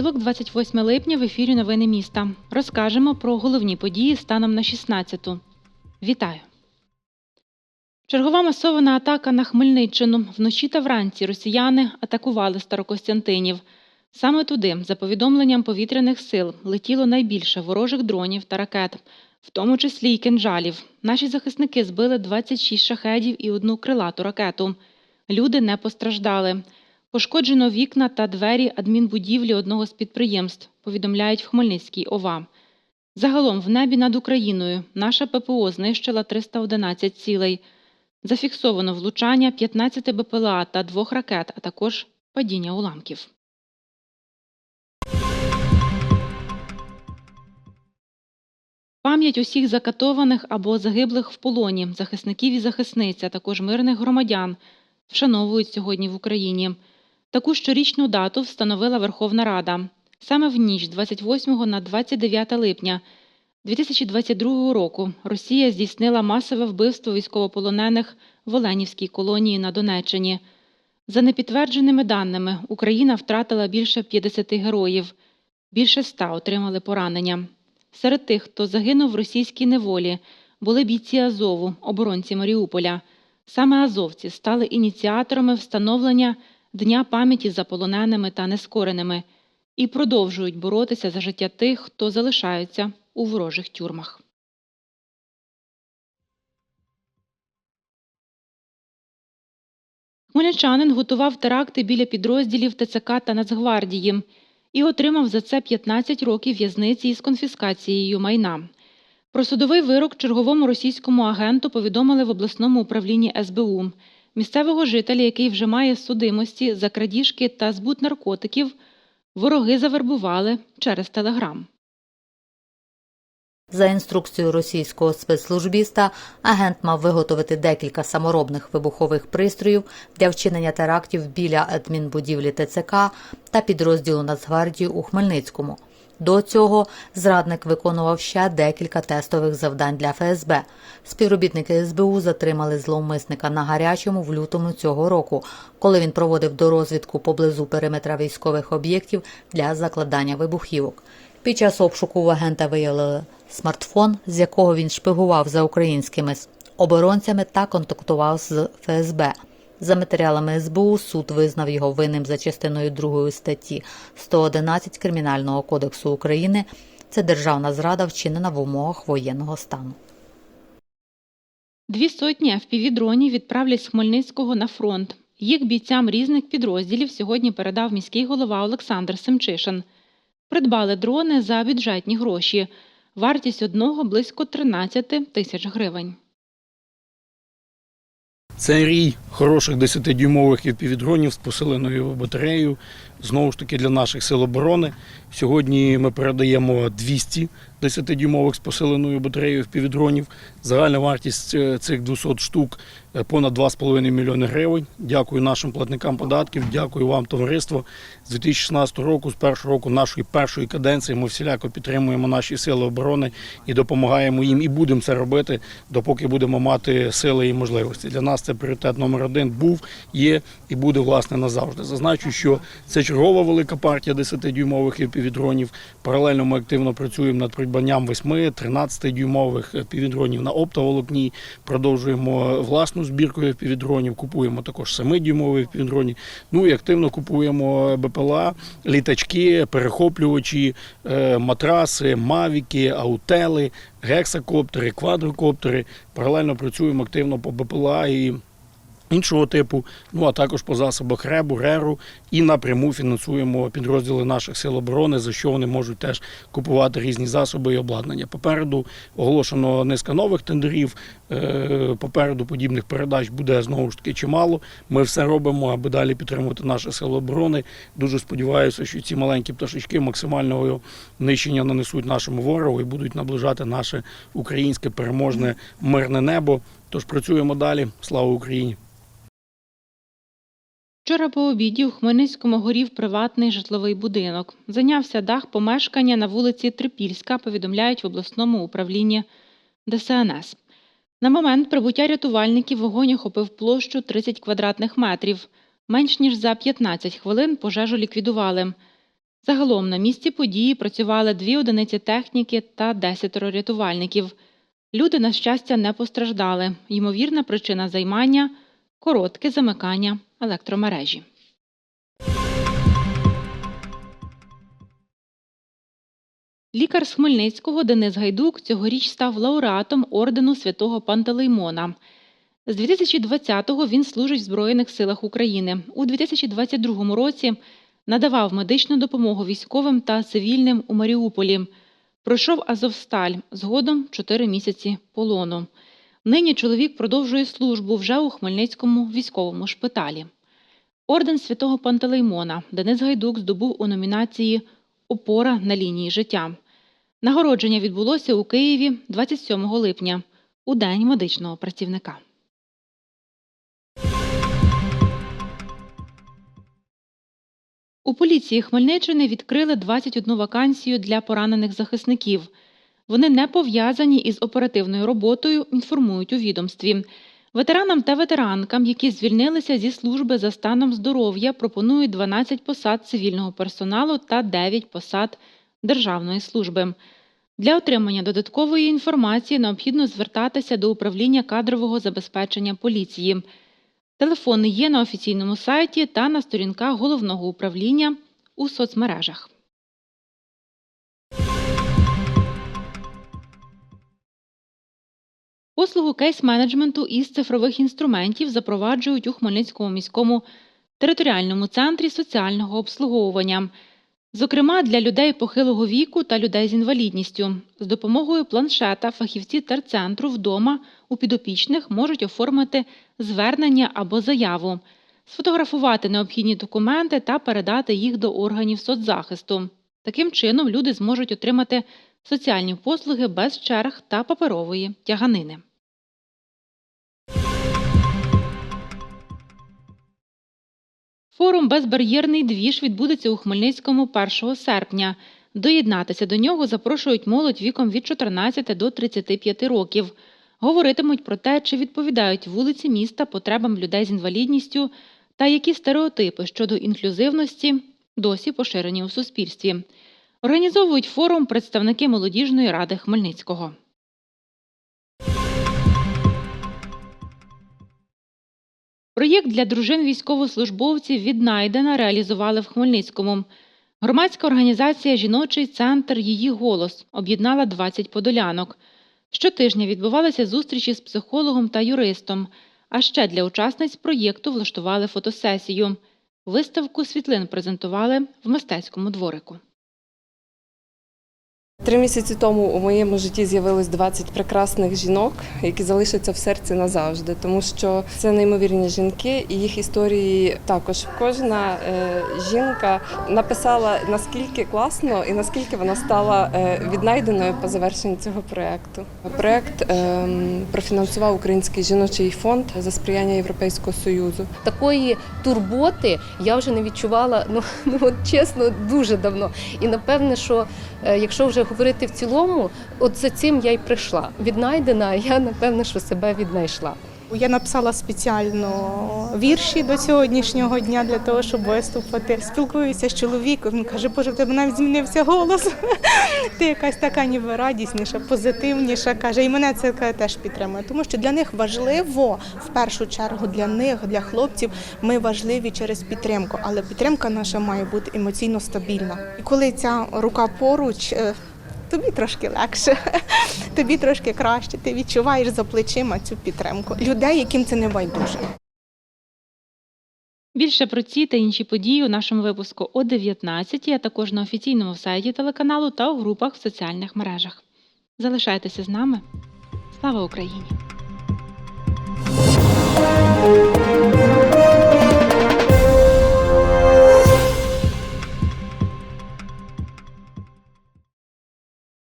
Понеділок, 28 липня, в ефірі Новини міста. Розкажемо про головні події станом на 16-ту. Вітаю! Чергова масована атака на Хмельниччину. Вночі та вранці росіяни атакували Старокостянтинів. Саме туди, за повідомленням повітряних сил, летіло найбільше ворожих дронів та ракет, в тому числі й кинджалів. Наші захисники збили 26 шахедів і одну крилату ракету. Люди не постраждали. Пошкоджено вікна та двері адмінбудівлі одного з підприємств, повідомляють в Хмельницькій ОВА. Загалом в небі над Україною наша ППО знищила 311 цілей. Зафіксовано влучання 15 БПЛА та двох ракет, а також падіння уламків. Пам'ять усіх закатованих або загиблих в полоні, захисників і захисниць, а також мирних громадян вшановують сьогодні в Україні. Таку щорічну дату встановила Верховна Рада. Саме в ніч 28 на 29 липня 2022 року Росія здійснила масове вбивство військовополонених в Оленівській колонії на Донеччині. За непідтвердженими даними, Україна втратила більше 50 героїв, більше 100 отримали поранення. Серед тих, хто загинув в російській неволі, були бійці Азову, оборонці Маріуполя. Саме азовці стали ініціаторами встановлення Дня пам'яті за полоненими та нескореними і продовжують боротися за життя тих, хто залишаються у ворожих тюрмах. Хмельничанин готував теракти біля підрозділів ТЦК та Нацгвардії і отримав за це 15 років в'язниці із конфіскацією майна. Про судовий вирок черговому російському агенту повідомили в обласному управлінні СБУ. Місцевого жителя, який вже має судимості за крадіжки та збут наркотиків, вороги завербували через телеграм. За інструкцією російського спецслужбіста, агент мав виготовити декілька саморобних вибухових пристроїв для вчинення терактів біля адмінбудівлі ТЦК та підрозділу Нацгвардії у Хмельницькому. До цього зрадник виконував ще декілька тестових завдань для ФСБ. Співробітники СБУ затримали зловмисника на гарячому в лютому цього року, коли він проводив дорозвідку поблизу периметра військових об'єктів для закладання вибухівок. Під час обшуку в агента виявили смартфон, з якого він шпигував за українськими оборонцями та контактував з ФСБ. За матеріалами СБУ суд визнав його винним за частиною 2 статті 111 Кримінального кодексу України. Це державна зрада, вчинена в умовах воєнного стану. Дві сотні FPV-дронів відправлять з Хмельницького на фронт. Їх бійцям різних підрозділів сьогодні передав міський голова Олександр Семчишин. Придбали дрони за бюджетні гроші. Вартість одного близько 13 тисяч гривень. Це рій хороших 10-дюймових FPV-дронів з посиленою батареєю. Знову ж таки для наших сил оборони. Сьогодні ми передаємо 200 10-дюймових з посиленою батареєю FPV-дронів. Загальна вартість е, цих 200 штук е, понад 2,5 мільйони гривень. Дякую нашим платникам податків, дякую вам, товариство. З 2016 року, з першого року нашої першої каденції, ми всіляко підтримуємо наші сили оборони і допомагаємо їм, і будемо це робити, допоки будемо мати сили і можливості. Для нас це пріоритет номер один був, є і буде власне назавжди. Зазначу, що це чергова велика партія 10-дюймових півдронів. Паралельно ми активно працюємо над придбанням 8-13 дюймових півдронів на оптоволокні. Продовжуємо власну збірку півдронів, купуємо також 7-дюймові півдроні. Ну і активно купуємо БПЛА, літачки, перехоплювачі, е, матраси, мавіки, аутели, гексакоптери, квадрокоптери. Паралельно працюємо активно по БПЛА і іншого типу, ну а також по засобах РЕБу, РЕРу і напряму фінансуємо підрозділи наших сил оборони, за що вони можуть теж купувати різні засоби і обладнання. Попереду оголошено низка нових тендерів. е, Попереду подібних передач буде знову ж таки чимало. Ми все робимо, аби далі підтримувати наші сили оборони. Дуже сподіваюся, що ці маленькі пташечки максимального нищення нанесуть нашому ворогу і будуть наближати наше українське переможне мирне небо. Тож працюємо далі. Слава Україні! Вчора по обіді у Хмельницькому горів приватний житловий будинок. Зайнявся дах помешкання на вулиці Трипільська, повідомляють в обласному управлінні ДСНС. На момент прибуття рятувальників вогонь охопив площу 30 квадратних метрів. Менш ніж за 15 хвилин пожежу ліквідували. Загалом на місці події працювали дві одиниці техніки та десятеро рятувальників. Люди, на щастя, не постраждали. Ймовірна причина займання коротке замикання електромережі. Лікар з Хмельницького Денис Гайдук цьогоріч став лауреатом ордену святого Пантелеймона. З 2020-го він служить в Збройних силах України. У 2022 році надавав медичну допомогу військовим та цивільним у Маріуполі. Пройшов Азовсталь, згодом 4 місяці полону. Нині чоловік продовжує службу вже у Хмельницькому військовому шпиталі. Орден святого Пантелеймона Денис Гайдук здобув у номінації Опора на лінії життя. Нагородження відбулося у Києві 27 липня, у День медичного працівника. У поліції Хмельниччини відкрили 21 вакансію для поранених захисників. Вони не пов'язані із оперативною роботою, інформують у відомстві. Ветеранам та ветеранкам, які звільнилися зі служби за станом здоров'я, пропонують 12 посад цивільного персоналу та 9 посад державної служби. Для отримання додаткової інформації необхідно звертатися до управління кадрового забезпечення поліції. Телефони є на офіційному сайті та на сторінках головного управління у соцмережах. Послугу кейс-менеджменту із цифрових інструментів запроваджують у Хмельницькому міському територіальному центрі соціального обслуговування, зокрема для людей похилого віку та людей з інвалідністю. З допомогою планшета фахівці терцентру вдома у підопічних можуть оформити звернення або заяву, сфотографувати необхідні документи та передати їх до органів соцзахисту. Таким чином люди зможуть отримати соціальні послуги без черг та паперової тяганини. Форум Безбар'єрний двіж відбудеться у Хмельницькому 1 серпня. Доєднатися до нього запрошують молодь віком від 14 до 35 років. Говоритимуть про те, чи відповідають вулиці міста потребам людей з інвалідністю та які стереотипи щодо інклюзивності досі поширені у суспільстві. Організовують форум представники молодіжної ради Хмельницького. Проєкт для дружин військовослужбовців віднайдена реалізували в Хмельницькому. Громадська організація Жіночий центр Її голос об'єднала 20 подолянок. Щотижня відбувалися зустрічі з психологом та юристом. А ще для учасниць проєкту влаштували фотосесію. Виставку світлин презентували в мистецькому дворику. Три місяці тому у моєму житті з'явилось 20 прекрасних жінок, які залишаться в серці назавжди, тому що це неймовірні жінки, і їх історії також. Кожна е, жінка написала наскільки класно і наскільки вона стала е, віднайденою по завершенні цього проекту. Проект е, профінансував Український жіночий фонд за сприяння Європейського союзу. такої турботи я вже не відчувала ну, ну чесно дуже давно. І напевне, що е, якщо вже говорити в цілому, от за цим я й прийшла. Віднайдена, я напевне, що себе віднайшла. Я написала спеціально вірші до сьогоднішнього дня для того, щоб виступити. Спілкуюся з чоловіком. Він каже, Боже, в тебе навіть змінився голос. Ти якась така ніби радісніша, позитивніша. каже, і мене це теж підтримує. Тому що для них важливо в першу чергу для них, для хлопців, ми важливі через підтримку. Але підтримка наша має бути емоційно стабільна. І коли ця рука поруч. Тобі трошки легше, тобі трошки краще. Ти відчуваєш за плечима цю підтримку людей, яким це не байдуже. Більше про ці та інші події у нашому випуску о 19, а також на офіційному сайті телеканалу та у групах в соціальних мережах. Залишайтеся з нами. Слава Україні!